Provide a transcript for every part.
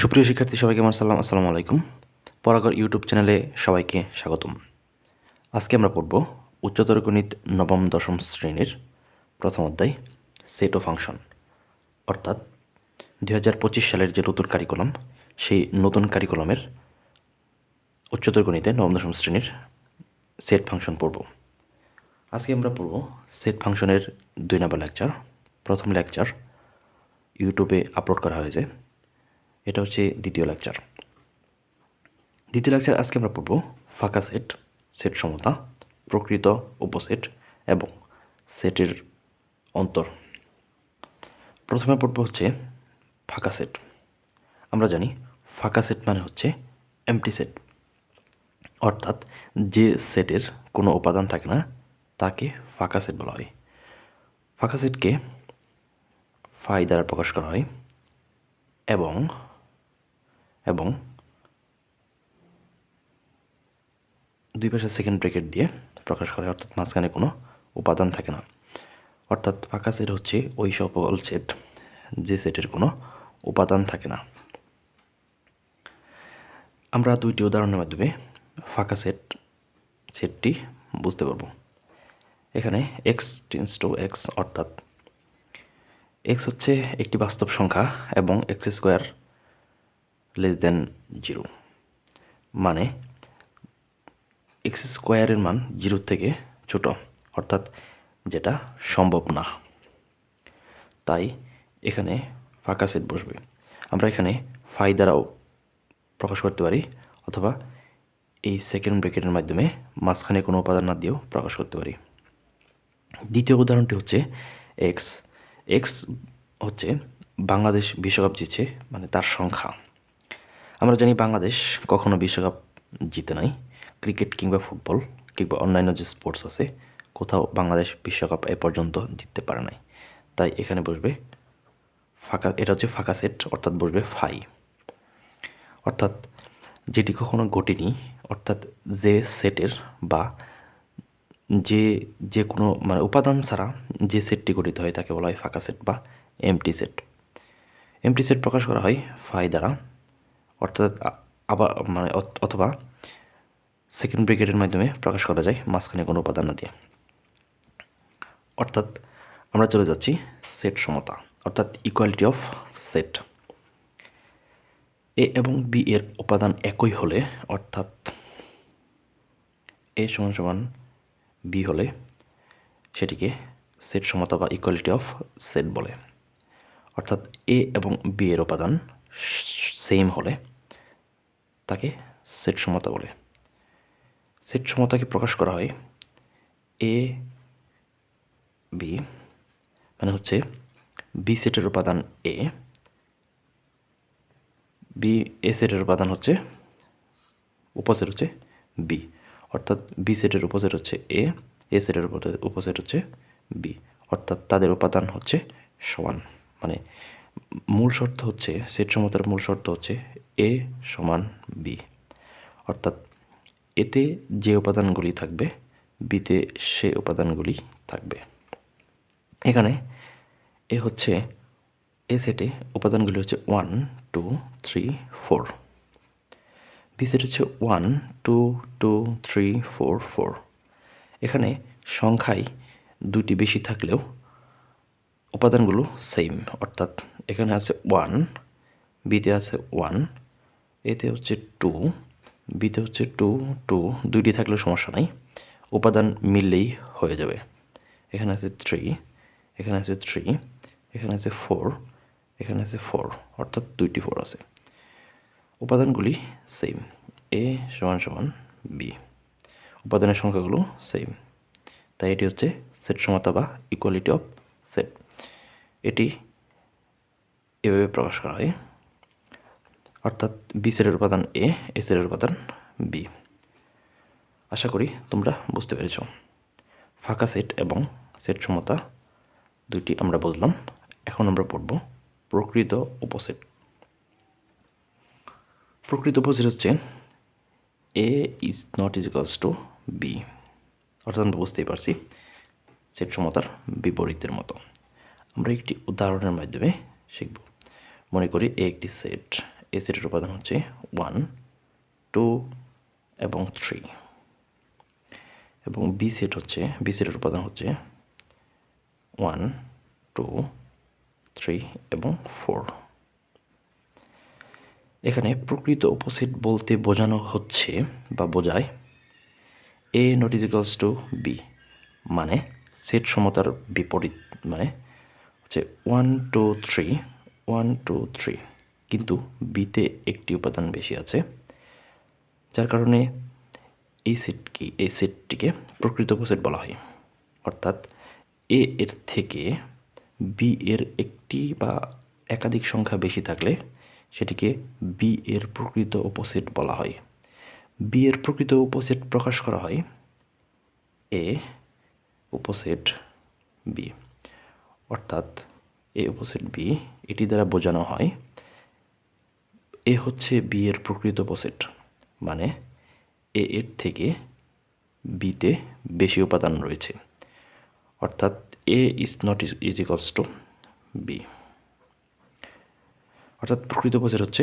সুপ্রিয় শিক্ষার্থী, সবাইকে আমার সালাম, আসসালামু আলাইকুম। পরাগর ইউটিউব চ্যানেলে সবাইকে স্বাগতম। আজকে আমরা পড়ব উচ্চতর গণিত নবম দশম শ্রেণির প্রথম অধ্যায় সেট ও ফাংশন অর্থাৎ দুই হাজার পঁচিশ সালের যে নতুন কারিকুলাম সেই নতুন কারিকুলামের উচ্চতর গণিতে নবম দশম শ্রেণির সেট ফাংশন পড়ব। আজকে আমরা পড়ব সেট ফাংশনের দুই নম্বর লেকচার প্রথম লেকচার ইউটিউবে আপলোড করা হয়েছে। এটা হচ্ছে দ্বিতীয় লেকচার দ্বিতীয় লেকচার আজকে আমরা পড়ব ফাঁকা সেট সেট সমতা, প্রকৃত উপসেট এবং সেটের অন্তর। প্রথমে পড়ব হচ্ছে ফাঁকা সেট। আমরা জানি ফাঁকা সেট মানে হচ্ছে এমটি সেট। অর্থাৎ যে সেটের কোনো উপাদান থাকে না, তাকে ফাঁকা সেট বলা হয়। ফাঁকা সেটকে ফাই দ্বারা প্রকাশ করা হয় এবং এবং দুই পাশে সেকেন্ড ব্রেকেট দিয়ে প্রকাশ করে, অর্থাৎ মাঝখানে কোনো উপাদান থাকে না। অর্থাৎ ফাঁকা সেট হচ্ছে ওই সকল সেট যে সেটের কোনো উপাদান থাকে না। আমরা দুইটি উদাহরণের মাধ্যমে ফাঁকা সেট সেটটি বুঝতে পারব। এখানে এক্স টেন্স টু এক্স অর্থাৎ এক্স হচ্ছে একটি বাস্তব সংখ্যা এবং x square less than zero মানে এক্স স্কোয়ারের মান জিরোর থেকে ছোট, অর্থাৎ যেটা সম্ভব না। তাই এখানে ফাঁকা সেট বসবে। আমরা এখানে ফাই দ্বারাও প্রকাশ করতে পারি, অথবা এই সেকেন্ড ব্রেকেটের মাধ্যমে মাঝখানে কোনো উপাদান না দিয়েও প্রকাশ করতে পারি। দ্বিতীয় উদাহরণটি হচ্ছে এক্স এক্স হচ্ছে বাংলাদেশ বিশ্বকাপ জিতছে মানে তার সংখ্যা। আমরা জানি বাংলাদেশ কখনো বিশ্বকাপ জিতে নাই। ক্রিকেট কিংবা ফুটবল কিংবা অন্যান্য যে স্পোর্টস আছে, কোথাও বাংলাদেশ বিশ্বকাপ এ পর্যন্ত জিততে পারে নাই। তাই এখানে বসবে ফাঁকা, এটা হচ্ছে ফাঁকা সেট, অর্থাৎ বসবে ফাই। অর্থাৎ যেটি কখনো ঘটেনি, অর্থাৎ যে সেটের বা যে যে কোনো মানে উপাদান ছাড়া যে সেটটি গঠিত হয়, তাকে বলা হয় ফাঁকা সেট বা এমটি সেট এমটি সেট প্রকাশ করা হয় ফাই দ্বারা। অর্থাৎ আবার মানে অথবা সেকেন্ড ব্রিগেডের মাধ্যমে প্রকাশ করা যায় মাঝখানে কোনো উপাদান না দিয়ে। অর্থাৎ আমরা চলে যাচ্ছি সেট সমতা, অর্থাৎ ইকুয়ালিটি অফ সেট এ এবং বি এর উপাদান একই হলে, অর্থাৎ এ সমান সমান বি হলে সেটিকে সেট সমতা বা ইকুয়ালিটি অফ সেট বলে। অর্থাৎ এ এবং বি এর উপাদান সেম হলে তাকে সেট সমতা বলে। সেট সমতাকে প্রকাশ করা হয় এ বি মানে হচ্ছে বি সেটের উপাদান এ বি এ সেটের উপাদান হচ্ছে উপসেট হচ্ছে বি অর্থাৎ বি সেটের উপসেট হচ্ছে এ এ সেটের উপসেট- হচ্ছে বি অর্থাৎ তাদের উপাদান হচ্ছে সমান মানে মূল শর্ত হচ্ছে সেট সমতার মূল শর্ত হচ্ছে এ সমান বি। অর্থাৎ এতে যে উপাদানগুলি থাকবে, বিতে সে উপাদানগুলি থাকবে। এখানে এ হচ্ছে, এ সেটে উপাদানগুলি হচ্ছে one two three four B set হচ্ছে one two two three four four এখানে সংখ্যায় দুটি বেশি থাকলেও উপাদানগুলো সেম অর্থাৎ এখানে আছে ওয়ান বিতে আছে ওয়ান এতে হচ্ছে টু বিতে হচ্ছে টু টু দুইটি থাকলেও সমস্যা নাই। উপাদান মিললেই হয়ে যাবে। এখানে আছে থ্রি এখানে আছে থ্রি এখানে আছে ফোর এখানে আছে ফোর অর্থাৎ দুইটি ফোর আছে। উপাদানগুলি সেম এ সমান সমান বি উপাদানের সংখ্যাগুলো সেম তাই এটি হচ্ছে সেট সমতা বা ইকুয়ালিটি অফ সেট এভাবে প্রকাশ করা হয়। অর্থাৎ বি সেটের উপাদান এ এ সেটের উপাদান বি আশা করি তোমরা বুঝতে পেরেছ। ফাঁকা সেট এবং সেট সমতা দুইটি আমরা বুঝলাম। এখন আমরা পড়ব প্রকৃত উপসেট। প্রকৃত উপসেট হচ্ছে A is not is equals to B অর্থাৎ আমরা বুঝতেই পারছি সেট সমতার বিপরীতের মতো। আমরা একটি উদাহরণের মাধ্যমে শিখব। মনে করি এ একটি সেট। এ সেটের উপাদান হচ্ছে ওয়ান, টু এবং থ্রি। এবং বি সেট হচ্ছে, বি সেটের উপাদান হচ্ছে ওয়ান, টু, থ্রি এবং ফোর। এখানে প্রকৃত অপোজিট বলতে বোঝানো হচ্ছে বা বোঝায় A not is equals to B মানে সেট সমতার বিপরীত মানে হচ্ছে one two three one two three কিন্তু বিতে একটি উপাদান বেশি আছে, যার কারণে এই সেটকে এই সেটটিকে প্রকৃত উপসেট বলা হয়। অর্থাৎ এ এর থেকে বি এর একটি বা একাধিক সংখ্যা বেশি থাকলে সেটিকে বি এর প্রকৃত উপসেট বলা হয়। বি এর প্রকৃত উপসেট প্রকাশ করা হয় এ উপসেট বি অর্থাৎ এ উপসেট বি, এটি দ্বারা বোঝানো হয় এ হচ্ছে বি এর প্রকৃত উপসেট মানে এ এর থেকে বিতে বেশি উপাদান রয়েছে। অর্থাৎ A is not is equals to B. অর্থাৎ প্রকৃত উপসেট হচ্ছে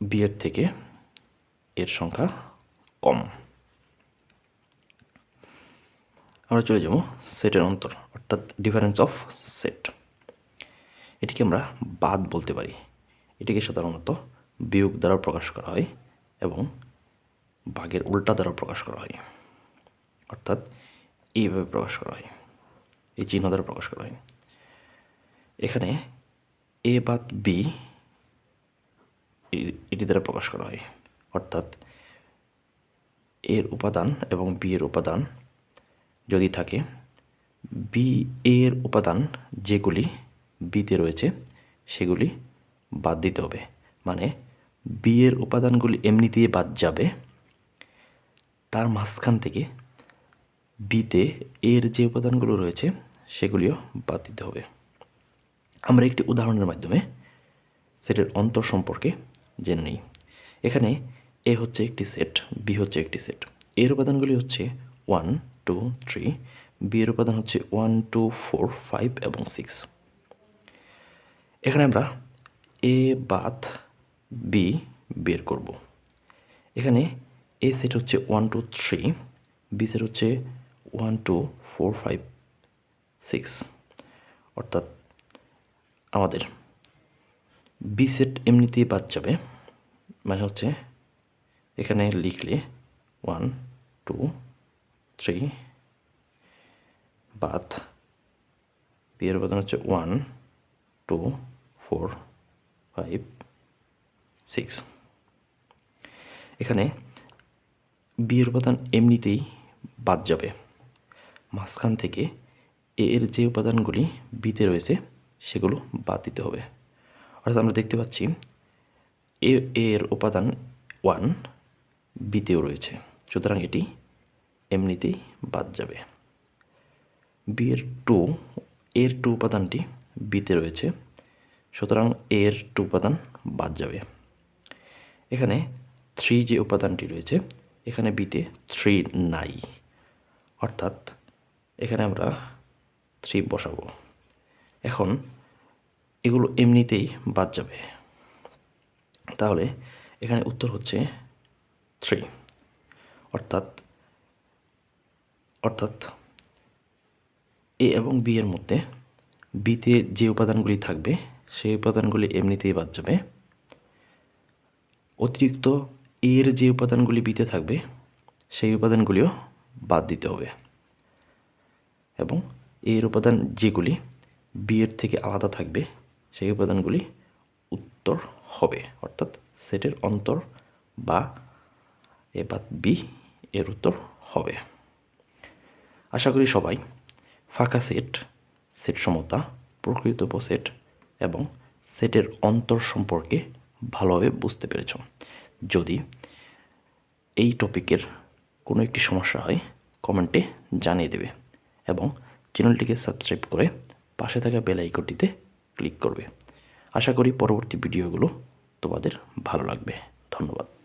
বি এর থেকে এর সংখ্যা কম। আমরা চলে যাব সেটের অন্তর, অর্থাৎ ডিফারেন্স অফ সেট এটিকে আমরা বাদ বলতে পারি। এটিকে সাধারণত বিয়োগ দ্বারা প্রকাশ করা হয় এবং বাঘের উল্টা দ্বারা প্রকাশ করা হয়। অর্থাৎ এইভাবে প্রকাশ করা হয়। এই চিহ্ন দ্বারা প্রকাশ করা হয়। এখানে এ বাদ বি এটি দ্বারা প্রকাশ করা হয়। অর্থাৎ এর উপাদান এবং বি এর উপাদান যদি থাকে বি এর উপাদান যেগুলি বিতে রয়েছে, সেগুলি বাদ দিতে হবে। মানে বি এর উপাদানগুলি এমনি দিয়ে বাদ যাবে। তার মাঝখান থেকে বিতে এর যে উপাদানগুলো রয়েছে, সেগুলিও বাদ দিতে হবে। আমরা একটি উদাহরণের মাধ্যমে সেটের অন্তর সম্পর্কে জেনে নিই। এখানে এ হচ্ছে একটি সেট বি হচ্ছে একটি সেট। এর উপাদানগুলি হচ্ছে ওয়ান টু থ্রি বি এর উপাদান হচ্ছে ওয়ান টু ফোর ফাইভ এবং সিক্স এখানে আমরা এ বাথ বি বের করব। এখানে এ সেট হচ্ছে one two three B set হচ্ছে one two four five six অর্থাৎ আমাদের বি সেট এমনিতেই বাদ যাবে। মানে হচ্ছে এখানে লিখলে ওয়ান টু থ্রি বাদ বি এর উপাদান হচ্ছে one two four five six এখানে বি এর উপাদান এমনিতেই বাদ যাবে। মাঝখান থেকে এ এর যে উপাদানগুলি বিতে রয়েছে, সেগুলো বাদ দিতে হবে। অর্থাৎ আমরা দেখতে পাচ্ছি এ এর উপাদান ওয়ান বিতেও রয়েছে। সুতরাং এটি এমনিতেই বাদ যাবে। বি এর টু এর টু উপাদানটি বিতে রয়েছে, সুতরাং এর টু উপাদান বাদ যাবে। এখানে থ্রি যে উপাদানটি রয়েছে, এখানে বিতে থ্রি নাই। অর্থাৎ এখানে আমরা থ্রি বসাবো। এখন এগুলো এমনিতেই বাদ যাবে। তাহলে এখানে উত্তর হচ্ছে থ্রি অর্থাৎ অর্থাৎ এ এবং বি এর মধ্যে বিতে যে উপাদানগুলি থাকবে, সেই উপাদানগুলি এমনিতেই বাদ যাবে। অতিরিক্ত এর যে উপাদানগুলি বিতে থাকবে, সেই উপাদানগুলিও বাদ দিতে হবে। এবং এর উপাদান যেগুলি বি এর থেকে আলাদা থাকবে, সেই উপাদানগুলি উত্তর হবে। অর্থাৎ সেটের অন্তর বা এ বাদ বি এর উত্তর হবে। আশা করি সবাই ফাঁকা সেট সেট সমতা, প্রকৃত উপসেট এবং সেটের অন্তর সম্পর্কে ভালোভাবে বুঝতে পেরেছ। যদি এই টপিকের কোনো একটি সমস্যা হয়, কমেন্টে জানিয়ে দেবে এবং চ্যানেলটিকে সাবস্ক্রাইব করে পাশে থাকা বেল আইকনটিতে ক্লিক করবে। আশা করি পরবর্তী ভিডিওগুলো তোমাদের ভালো লাগবে। ধন্যবাদ।